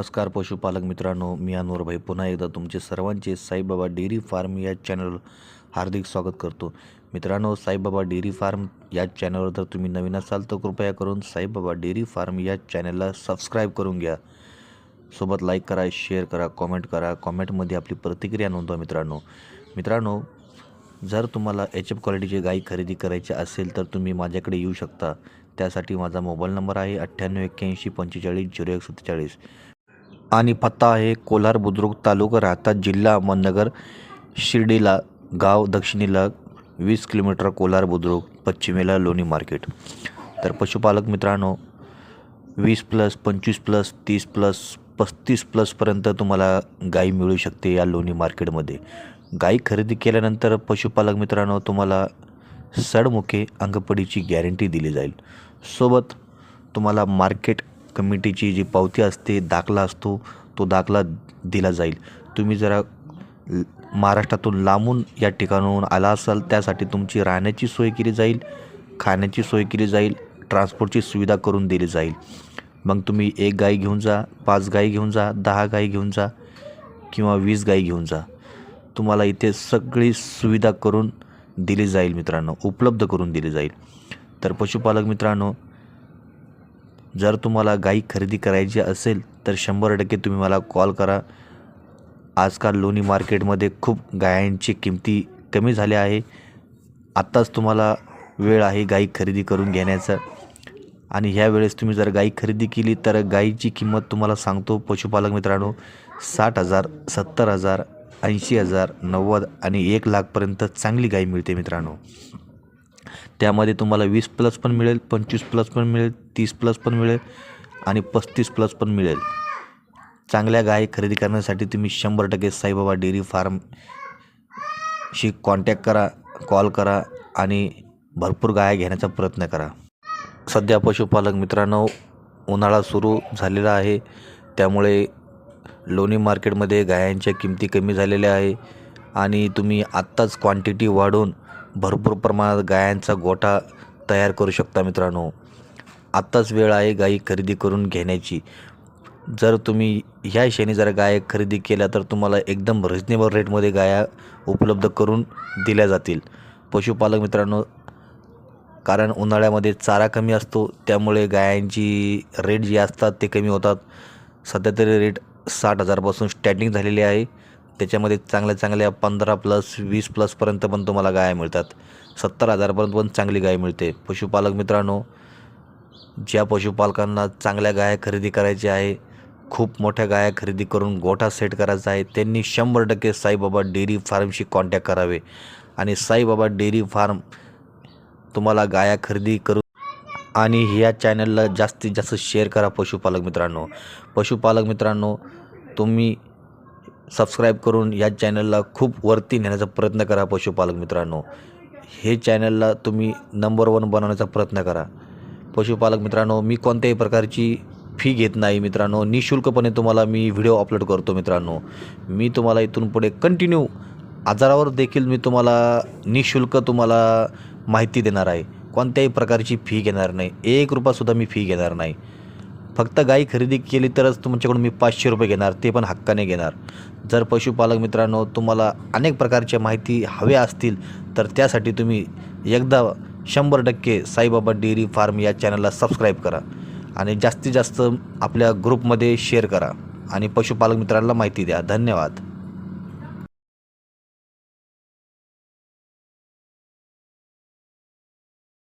नमस्कार पशुपालक मित्रांनो. मी अनवरभाई पुन्हा एकदा तुमचे सर्वांचे साईबाबा डेअरी फार्म या चॅनलवर हार्दिक स्वागत करतो. मित्रांनो साईबाबा डेअरी फार्म या चॅनलवर जर तुम्ही नवीन असाल तर कृपया करून साईबाबा डेअरी फार्म या चॅनलला सबस्क्राईब करून घ्या. सोबत लाईक करा शेअर करा कॉमेंट करा. कॉमेंटमध्ये आपली प्रतिक्रिया नोंदवा मित्रांनो. मित्रांनो जर तुम्हाला एच एफ क्वालिटीची गाई खरेदी करायची असेल तर तुम्ही माझ्याकडे येऊ शकता. त्यासाठी माझा मोबाईल नंबर आहे अठ्ठ्याण्णव एक्क्याऐंशी पंचेचाळीस झिरो एक सत्तेचाळीस. आणि पत्ता आहे कोलार बुद्रुक तालुका राहता जिल्हा अहमदनगर शिर्डीला गाव दक्षिणेला वीस किलोमीटर कोलार बुद्रुक पश्चिमेला लोणी मार्केट. तर पशुपालक मित्रांनो वीस प्लस पंचवीस प्लस तीस प्लस पस्तीस प्लसपर्यंत तुम्हाला गाई मिळू शकते या लोणी मार्केटमध्ये. गाई खरेदी केल्यानंतर पशुपालक मित्रांनो तुम्हाला सडमुखे अंगपडीची गॅरंटी दिली जाईल. सोबत तुम्हाला मार्केट कमिटीची जी पावती असते दाखला असतो तो दाखला दिला जाईल. तुम्ही जरा महाराष्ट्रातून लांबून या ठिकाणाहून आला असाल त्यासाठी तुमची राहण्याची सोय केली जाईल खाण्याची सोय केली जाईल ट्रान्सपोर्टची सुविधा करून दिली जाईल. मग तुम्ही एक गाई घेऊन जा पाच गाई घेऊन जा दहा गाई घेऊन जा किंवा वीस गाई घेऊन जा. तुम्हाला इथे सगळी सुविधा करून दिली जाईल मित्रांनो उपलब्ध करून दिली जाईल. तर पशुपालक मित्रांनो जर तुम्हाला गाई खरेदी करायची असेल तर शंभर टक्के तुम्ही मला कॉल करा. आजकाल लोणी मार्केटमध्ये खूप गायांची किमती कमी झाल्या आहे. आत्ताच तुम्हाला वेळ आहे गाई खरेदी करून घेण्याचा. आणि ह्या वेळेस तुम्ही जर गाई खरेदी केली तर गाईची किंमत तुम्हाला सांगतो पशुपालक मित्रांनो साठ हजार सत्तर हजार ऐंशी हजार नव्वद आणि एक लाखपर्यंत चांगली गाई मिळते मित्रांनो. त्यामध्ये तुम्हाला वीस प्लस पण मिळेल पंचवीस प्लस पण मिळेल तीस प्लस पण मिळेल आणि पस्तीस प्लस पण मिळेल. चांगल्या गाय खरेदी करण्यासाठी तुम्ही शंभर टक्के साईबाबा डेअरी फार्मशी कॉन्टॅक्ट करा कॉल करा आणि भरपूर गाय घेण्याचा प्रयत्न करा. सध्या पशुपालक मित्रांनो उन्हाळा सुरू झालेला आहे. त्यामुळे लोणी मार्केटमध्ये गायांच्या किमती कमी झालेल्या आहे आणि तुम्ही आत्ताच क्वांटिटी वाढवून भरपूर प्रमाणात गायांचा गोठा तयार करू शकता मित्रांनो. आत्ताच वेळ आहे गायी खरेदी करून घेण्याची. जर तुम्ही ह्या शेणी जर गाय खरेदी केल्या तर तुम्हाला एकदम रिजनेबल रेटमध्ये गाया उपलब्ध करून दिल्या जातील. पशुपालक मित्रांनो कारण उन्हाळ्यामध्ये चारा कमी असतो त्यामुळे गायांची रेट जी असतात ते कमी होतात. सध्या तरी रेट साठ हजारपासून स्टार्टिंग झालेली आहे. त्याच्यामध्ये चांगल्या चांगल्या पंधरा प्लस वीस प्लसपर्यंत पण तुम्हाला गाया मिळतात. सत्तर हजारपर्यंत पण चांगली गाय मिळते. पशुपालक मित्रांनो ज्या पशुपालकांना चांगल्या गाया खरेदी करायची आहे खूप मोठ्या गाया खरेदी करून गोठा सेट करायचा आहे त्यांनी शंभर टक्के साईबाबा डेअरी फार्मशी कॉन्टॅक्ट करावे. आणि साईबाबा डेअरी फार्म तुम्हाला गाया खरेदी करू आणि ह्या चॅनलला जास्तीत जास्त शेअर करा पशुपालक मित्रांनो. पशुपालक मित्रांनो तुम्ही सबस्क्राईब करून या चॅनलला खूप वरती नेण्याचा प्रयत्न करा पशुपालक मित्रांनो. हे चॅनलला तुम्ही नंबर वन बनवण्याचा प्रयत्न करा. पशुपालक मित्रांनो मी कोणत्याही प्रकारची फी घेत नाही मित्रांनो. निशुल्कपणे तुम्हाला मी व्हिडिओ अपलोड करतो मित्रांनो. मी तुम्हाला इथून पुढे कंटिन्यू आजारावर देखील मी तुम्हाला निशुल्क तुम्हाला माहिती देणार आहे. कोणत्याही प्रकारची फी घेणार नाही. एक रुपयासुद्धा मी फी घेणार नाही. फक्त गाई खरेदी केली तरच तुमच्याकडून मी पाचशे रुपये घेणार ते पण हक्काने घेणार. जर पशुपालक मित्रांनो तुम्हाला अनेक प्रकारच्या माहिती हव्या असतील तर त्यासाठी तुम्ही एकदा शंभर टक्के साईबाबा डेअरी फार्म या चॅनलला सबस्क्राईब करा आणि जास्तीत जास्त आपल्या ग्रुपमध्ये शेअर करा. आणि पशुपालक मित्रांना माहिती द्या. धन्यवाद.